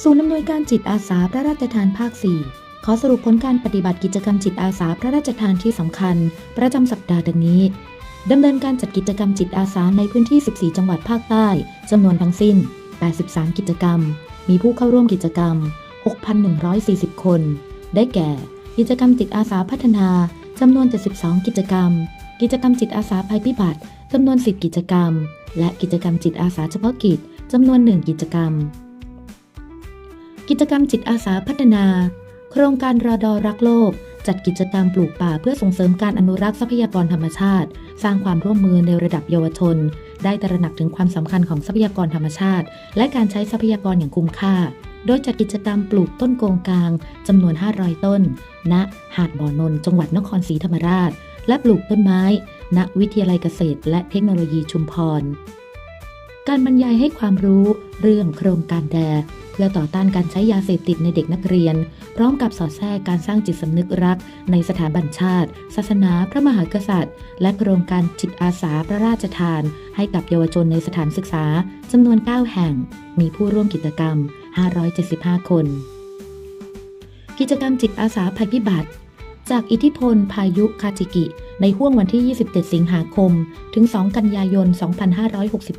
ศูนย์อำนวยการจิตอาสาพระราชทานภาค 4 ขอสรุปผลการปฏิบัติกิจกรรมจิตอาสาพระราชทานที่สำคัญ ประจำสัปดาห์ดังนี้ดำเนินการจัดกิจกรรมจิตอาสาในพื้นที่ 14 จังหวัดภาคใต้จำนวนทั้งสิ้น 83 กิจกรรม มีผู้เข้าร่วมกิจกรรม 6,140 คน ได้แก่ กิจกรรมจิตอาสาพัฒนาจำนวน 72 กิจกรรม กิจกรรมจิตอาสาภัยพิบัติจำนวน 10 กิจกรรม และกิจกรรมจิตอาสาเฉพาะกิจจำนวน 1 กิจกรรม กิจกรรมจิตอาสาพัฒนา โครงการรอดอรักโลก จัดกิจกรรมปลูกป่าเพื่อส่งเสริมการอนุรักษ์ทรัพยากรธรรมชาติ สร้างความร่วมมือในระดับเยาวชน ได้ตระหนักถึงความสำคัญของทรัพยากรธรรมชาติ และการใช้ทรัพยากรอย่างคุ้มค่า โดยจัดกิจกรรมปลูกต้นโกงกลางจำนวน 500 ต้น ณ หาดบ่อนนจังหวัดนครศรีธรรมราช และปลูกต้นไม้ ณ วิทยาลัยเกษตร และเทคโนโลยีชุมพร การบรรยายให้ความรู้เรื่องโครงการแดเพื่อต่อต้านการใช้ยาเสพติดในเด็กนักเรียน พร้อมกับสอดแทรกการสร้างจิตสำนึกรัก ในสถาบันชาติ ศาสนาพระมหากษัตริย์ และโครงการจิตอาสาพระราชทาน ให้กับเยาวชนในสถานศึกษาจำนวน 9 แห่ง มีผู้ร่วมกิจกรรม 575 คน กิจกรรมจิตอาสาภัยพิบัติ จากอิทธิพลพายุคาจิกิ ในห่วงวันที่ 27 สิงหาคม ถึง 2 กันยายน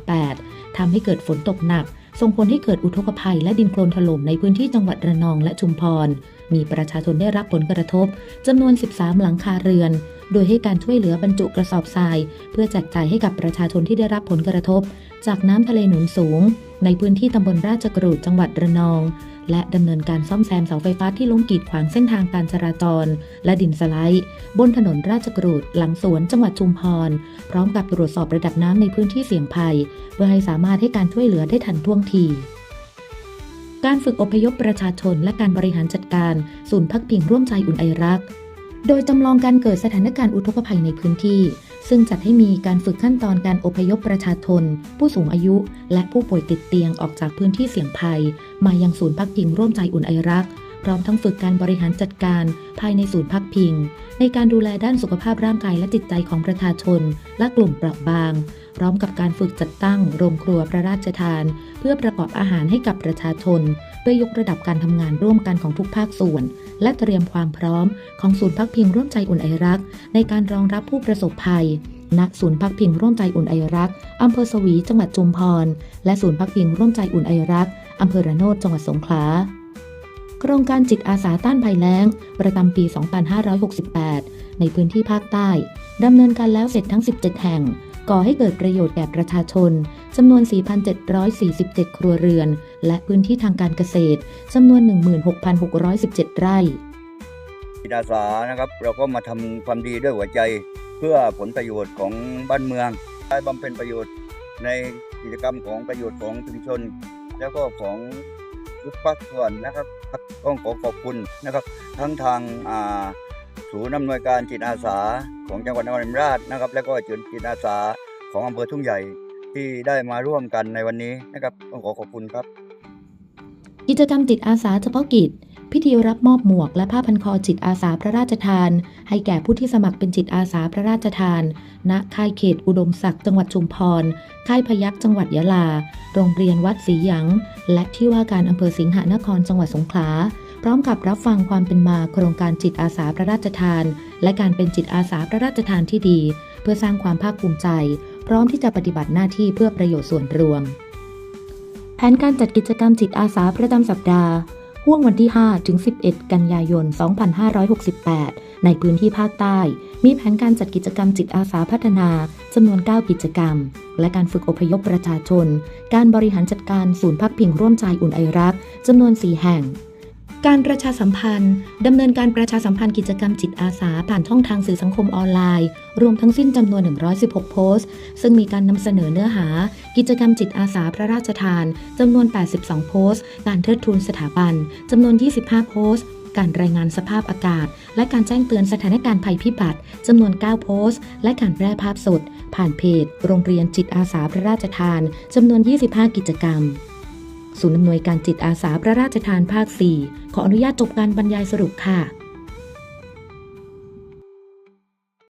2568 ทำให้เกิดฝนตกหนัก ส่งผลให้เกิดอุทกภัยและดินโคลนถล่มในพื้นที่จังหวัดระนองและชุมพร มีประชาชนได้รับผลกระทบจำนวน 13 หลังคาเรือน โดยให้การช่วยเหลือบรรจุกระสอบทราย เพื่อแจกจ่ายให้กับประชาชนที่ได้รับผลกระทบ จากน้ำทะเลหนุนสูง ในพื้นที่ตำบลราชกรูดจังหวัดระนอง และดำเนินการซ่อมแซมเสาไฟฟ้าที่ล้มกีดขวางเส้นทางการจราจร และดินสไลด์ บนถนนราชกรูดหลังสวนจังหวัดชุมพร พร้อมกับตรวจสอบระดับน้ำในพื้นที่เสี่ยงภัย เพื่อให้สามารถให้การช่วยเหลือได้ทันท่วงทีการฝึกอพยพประชาชนและการบริหารจัดการศูนย์พักพิงร่วมใจอุ่นไอรัก โดยจำลองการเกิดสถานการณ์อุทกภัยในพื้นที่ ซึ่งจัดให้มีการฝึกขั้นตอนการอพยพประชาชนผู้สูงอายุ และผู้ป่วยติดเตียงออกจากพื้นที่เสี่ยงภัย มายังศูนย์พักพิงร่วมใจอุ่นไอรัก พร้อมทั้งฝึกการบริหารจัดการภายในศูนย์พักพิง ในการดูแลด้านสุขภาพร่างกายและจิตใจของประชาชน และกลุ่มเปราะบาง พร้อมกับการฝึกจัดตั้งโรงครัวพระราชทาน เพื่อประกอบอาหารให้กับประชาชน พื่อยกระดับการทำงานร่วมกันของทุกภาคส่วน และเตรียมความพร้อมของศูนย์พักพิงร่วมใจอุ่นไอรัก ในการรองรับผู้ประสบภัย ณ ศูนย์พักพิงร่วมใจอุ่นไอรักอำเภอสวี จังหวัดจุมพร และศูนย์พักพิงร่วมใจอุ่นไอรักอำเภอระโนดจังหวัดสงขลาโครงการจิตอาสาต้านภัยแล้ง ประจำปี 2568 ในพื้นที่ภาคใต้ ดำเนินการแล้วเสร็จทั้ง 17 แห่ง ก่อให้เกิดประโยชน์แก่ประชาชนจำนวน 4,747 ครัวเรือน และพื้นที่ทางการเกษตรจำนวน 16,617 ไร่จิตอาสานะครับเราก็มาทำความดีด้วยหัวใจเพื่อผลประโยชน์ของบ้านเมืองได้บำเพ็ญประโยชน์ในกิจกรรมของประโยชน์ของชุมชน แล้วก็ของทุกภาคส่วนนะครับต้องขอขอบคุณนะครับ ทั้งทางอ่า ศูนย์อำนวยการจิตอาสาของจังหวัดนครศรีธรรมราชนะครับ แล้วก็จุดจิตอาสาของอำเภอทุ่งใหญ่ที่ได้มาร่วมกันในวันนี้นะครับต้องขอขอบคุณครับ กิจกรรมจิตอาสาเฉพาะกิจ พิธีรับมอบหมวกและผ้าพันคอจิตอาสาพระราชทาน ให้แก่ผู้ที่สมัครเป็นจิตอาสาพระราชทาน ณค่ายเขตอุดมศักดิ์จังหวัดชุมพร ค่ายพยัคฆ์จังหวัดยะลา โรงเรียนวัดศรีหยัง และที่ว่าการอำเภอสิงหนครจังหวัดสงขลา พร้อมกับรับฟังความเป็นมาโครงการจิตอาสาพระราชทาน และการเป็นจิตอาสาพระราชทานที่ดี เพื่อสร้างความภาคภูมิใจ พร้อมที่จะปฏิบัติหน้าที่เพื่อประโยชน์ส่วนรวม แผนการจัดกิจกรรมจิตอาสาประจำสัปดาห์ห่วงวันที่ 5 ถึง 11 กันยายน 2568 ในพื้นที่ภาคใต้ มีแผนการจัดกิจกรรมจิตอาสาพัฒนาจำนวน 9 กิจกรรม และการฝึกอพยพประชาชน การบริหารจัดการศูนย์พักพิงร่วมใจอุ่นไอรักจำนวน 4 แห่ง การประชาสัมพันธ์ดำเนินการประชาสัมพันธ์กิจกรรมจิตอาสา ผ่านช่องทางสื่อสังคมออนไลน์ รวมทั้งสิ้นจำนวน 116 โพสต์ ซึ่งมีการนำเสนอเนื้อหา กิจกรรมจิตอาสาพระราชทานจำนวน 82 โพสต์ การเทิดทูนสถาบันจำนวน 25 โพสต์การรายงานสภาพอากาศ และการแจ้งเตือนสถานการณ์ภัยพิบัติจำนวน 9 โพสต์ และการแพร่ภาพสด ผ่านเพจ โรงเรียนจิตอาสาพระราชทานจำนวน 25 กิจกรรม ศูนย์อำนวยการจิตอาสาพระราชทานภาค 4 ขออนุญาตจบการบรรยายสรุปค่ะ